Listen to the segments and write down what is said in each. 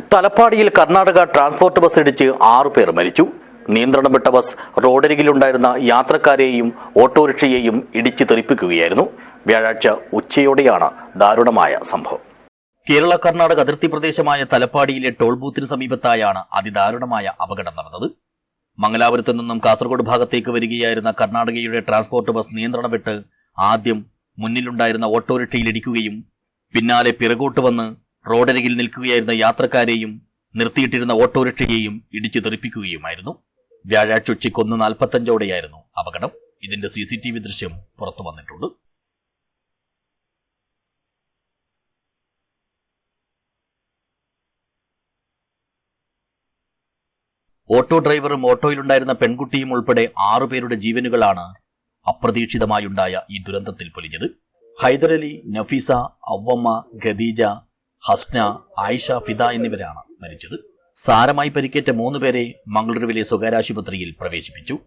തലപ്പാടിയിൽ Karnataka transport bus ഇടിച്ച് ആറു പേർ മരിച്ചു. നിയന്ത്രണം വിട്ട ബസ് റോഡരികിലുണ്ടായിരുന്ന യാത്രക്കാരെയും ഓട്ടോറിക്ഷയെയും ഇടിച്ചു തെറിപ്പിക്കുകയായിരുന്നു. വ്യാഴാഴ്ച ഉച്ചയോടെയാണ് ദാരുണമായ സംഭവം. കേരള കർണാടക അതിർത്തി പ്രദേശമായ തലപ്പാടിയിലെ ടോൾ ബൂത്തിന് സമീപത്തായാണ് അതിദാരുണമായ അപകടം നടന്നത്. മംഗലാപുരത്ത് നിന്നും കാസർഗോഡ് ഭാഗത്തേക്ക് വരികയായിരുന്ന കർണാടകയുടെ ട്രാൻസ്പോർട്ട് ബസ് നിയന്ത്രണം വിട്ട് ആദ്യം മുന്നിലുണ്ടായിരുന്ന ഓട്ടോറിക്ഷയിൽ ഇടിക്കുകയും പിന്നാലെ പിറകോട്ട് വന്ന് റോഡരികിൽ നിൽക്കുകയായിരുന്ന യാത്രക്കാരെയും നിർത്തിയിട്ടിരുന്ന ഓട്ടോറിക്ഷയെയും ഇടിച്ചു തെറിപ്പിക്കുകയുമായിരുന്നു. വ്യാഴാഴ്ച ഉച്ചയ്ക്ക് ഒന്ന് നാൽപ്പത്തഞ്ചോടെയായിരുന്നു അപകടം. ഇതിന്റെ സി സി ടി വി ദൃശ്യം പുറത്തു വന്നിട്ടുണ്ട്. ഓട്ടോ ഡ്രൈവറും ഓട്ടോയിലുണ്ടായിരുന്ന പെൺകുട്ടിയും ഉൾപ്പെടെ ആറുപേരുടെ ജീവനുകളാണ് അപ്രതീക്ഷിതമായുണ്ടായ ഈ ദുരന്തത്തിൽ പൊലിഞ്ഞത്. ഹൈദരലി നഫീസ അവമ്മ ഖദീജ ഹസ്ന ആയിഷ ഫിദ എന്നിവരാണ് മരിച്ചത്. സാരമായി പരിക്കേറ്റ മൂന്ന് പേരെ മംഗളൂരുവിലെ സ്വകാര്യ ആശുപത്രിയിൽ പ്രവേശിപ്പിച്ചു.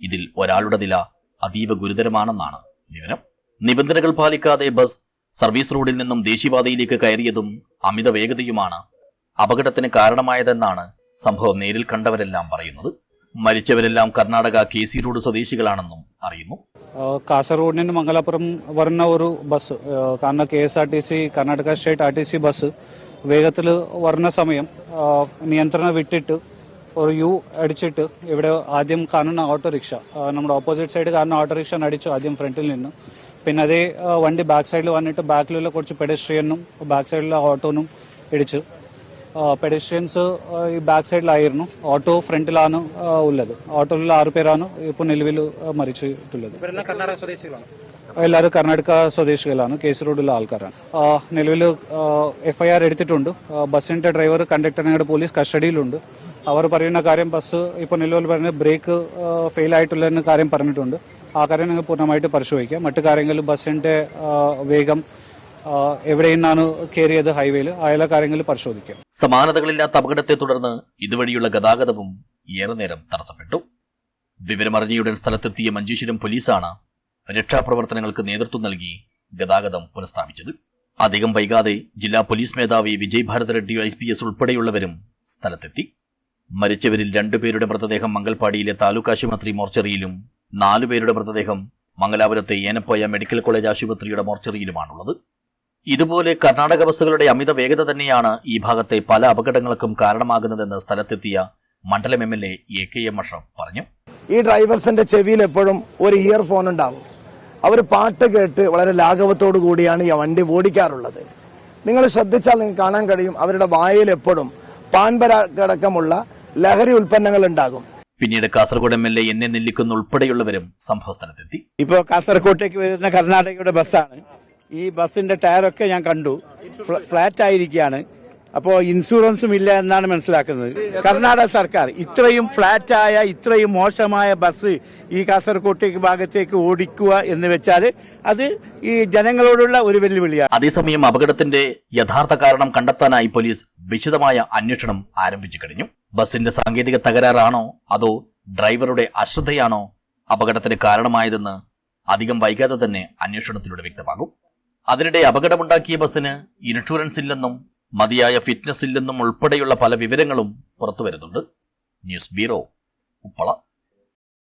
ഇതിൽ ഒരാളുടെ നില അതീവ ഗുരുതരമാണെന്നാണ് വിവരം. നിബന്ധനകൾ പാലിക്കാതെ ബസ് സർവീസ് റോഡിൽ നിന്നും ദേശീയപാതയിലേക്ക് കയറിയതും അമിത വേഗതയുമാണ് അപകടത്തിന് കാരണമായതെന്നാണ് സംഭവം നേരിൽ കണ്ടവരെല്ലാം പറയുന്നത്. മരിച്ചവരെല്ലാം കർണാടക കെ സി റോഡ് സ്വദേശികളാണെന്നും അറിയുന്നു. കാസർഗോഡിന് മംഗലാപുരം വരുന്ന ഒരു ബസ് കാരണം K S R T C Karnataka state R T C bus വേഗത്തിൽ വരുന്ന സമയം നിയന്ത്രണം വിട്ടിട്ട് ഒരു യു അടിച്ചിട്ട് ഇവിടെ ആദ്യം കാണുന്ന ഓട്ടോറിക്ഷ നമ്മുടെ ഓപ്പോസിറ്റ് സൈഡ് കാണുന്ന ഓട്ടോറിക്ഷ അടിച്ചു ആദ്യം ഫ്രണ്ടിൽ നിന്ന്. പിന്നെ അതേ വണ്ടി ബാക്ക് സൈഡിൽ വന്നിട്ട് ബാക്കിലുള്ള കുറച്ച് പെഡസ്ട്രിയനും ബാക്ക് സൈഡിലുള്ള ഓട്ടോനും ഇടിച്ചു. പെഡസ്ട്രിയൻസ് ഈ ബാക്ക് സൈഡിലായിരുന്നു ഓട്ടോ ഫ്രണ്ടിലാണ് ഉള്ളത്. ഓട്ടോയിൽ ആറ് പേരാണ് ഇപ്പോൾ നിലവിൽ മരിച്ചിട്ടുള്ളത്. എല്ലാവരും കർണാടക സ്വദേശികളാണ്. കേസ് റോഡിലെ ആൾക്കാരാണ് നിലവിൽ എഫ് ഐ ആർ എടുത്തിട്ടുണ്ട്. ബസ്സിന്റെ ഡ്രൈവർ കണ്ടക്ടറിനെ പോലീസ് കസ്റ്റഡിയിലുണ്ട്. അവർ പറയുന്ന കാര്യം ബസ് ഇപ്പൊ നിലവിൽ പറഞ്ഞ ബ്രേക്ക് ഫെയിൽ ആയിട്ടുള്ള കാര്യം പറഞ്ഞിട്ടുണ്ട്. ആ കാര്യം ഞങ്ങൾ പൂർണമായിട്ട് പരിശോധിക്കാം. മറ്റു കാര്യങ്ങളിൽ ബസ്സിന്റെ വേഗം ആ, എവിടെ നിന്നാണ് കയറിയത് ഹൈവേയിൽ എല്ലാ കാര്യങ്ങൾ പരിശോധിക്കാം. സമാനതകളില്ലാത്ത അപകടത്തെ തുടർന്ന് ഇതുവഴിയുള്ള ഗതാഗതവും ഏറെ നേരം തടസ്സപ്പെട്ടു. വിവരമറിഞ്ഞയുടൻ സ്ഥലത്തെത്തിയ മഞ്ചേശ്വരം പോലീസാണ് രക്ഷാപ്രവർത്തനങ്ങൾക്ക് നേതൃത്വം നൽകി ഗതാഗതം പുനഃസ്ഥാപിച്ചത്. അധികം വൈകാതെ ജില്ലാ പോലീസ് മേധാവി Vijay Bharat Reddy I P S ഉൾപ്പെടെയുള്ളവരും സ്ഥലത്തെത്തി. മരിച്ചവരിൽ രണ്ടുപേരുടെ മൃതദേഹം മംഗൽപാടിയിലെ താലൂക്ക് ആശുപത്രി മോർച്ചറിയിലും നാലുപേരുടെ മൃതദേഹം മംഗലാപുരത്തെ ഏനപ്പോയ മെഡിക്കൽ കോളേജ് ആശുപത്രിയുടെ മോർച്ചറിയിലുമാണുള്ളത്. ഇതുപോലെ കർണാടക ബസ്സുകളുടെ അമിത വേഗത തന്നെയാണ് ഈ ഭാഗത്തെ പല അപകടങ്ങൾക്കും കാരണമാകുന്നതെന്ന് സ്ഥലത്തെത്തിയ മണ്ഡലം M L A A K M Ashraf പറഞ്ഞു. ഈ ഡ്രൈവേഴ്സിന്റെ ചെവിയിൽ എപ്പോഴും ഒരു ഇയർഫോൺ ഉണ്ടാവും. അവർ പാട്ട് കേട്ട് വളരെ ലാഘവത്തോടു കൂടിയാണ് ഈ വണ്ടി ഓടിക്കാറുള്ളത്. നിങ്ങൾ ശ്രദ്ധിച്ചാൽ നിങ്ങൾക്ക് കാണാൻ കഴിയും അവരുടെ വായിൽ എപ്പോഴും പാൻപരാടക്കമുള്ള ലഹരി ഉൽപ്പന്നങ്ങൾ ഉണ്ടാകും. പിന്നീട് കാസർഗോഡ് എം എൽ എ എന്നെ നെല്ലിക്കുന്ന ഉൾപ്പെടെയുള്ളവരും ഉൾപ്പെടെയുള്ളവരും സംഭവസ്ഥലത്തെത്തി. ഇപ്പോൾ കാസർകോട്ടേക്ക് വരുന്ന കർണാടകയുടെ ബസ്സാണ്. ഈ ബസ്സിന്റെ ടയറൊക്കെ ഞാൻ കണ്ടു. ഫ്ലാറ്റ് ആയിരിക്കുകയാണ് അപ്പോൾ ഇൻഷുറൻസും ഇല്ല എന്നാണ് മനസ്സിലാക്കുന്നത്. കർണാടക സർക്കാർ ഇത്രയും ഫ്ലാറ്റായ ഇത്രയും മോശമായ ബസ് ഈ കാസർകോട്ടേക്ക് ഭാഗത്തേക്ക് ഓടിക്കുക എന്ന് വെച്ചാൽ അത് ഈ ജനങ്ങളോടുള്ള ഒരു വെല്ലുവിളിയാണ്. അതേസമയം അപകടത്തിന്റെ യഥാർത്ഥ കാരണം കണ്ടെത്താനായി പോലീസ് വിശദമായ അന്വേഷണം ആരംഭിച്ചു കഴിഞ്ഞു. ബസിന്റെ സാങ്കേതിക തകരാറാണോ അതോ ഡ്രൈവറുടെ അശ്രദ്ധയാണോ അപകടത്തിന് കാരണമായതെന്ന് അധികം വൈകാതെ തന്നെ അന്വേഷണത്തിലൂടെ വ്യക്തമാകും. അതിനിടെ അപകടമുണ്ടാക്കിയ ബസ്സിന് ഇൻഷുറൻസ് ഇല്ലെന്നും മതിയായ ഫിറ്റ്നസ് ഇല്ലെന്നും ഉൾപ്പെടെയുള്ള പല വിവരങ്ങളും പുറത്തു വരുന്നുണ്ട് ന്യൂസ് ബ്യൂറോ ഉപ്പള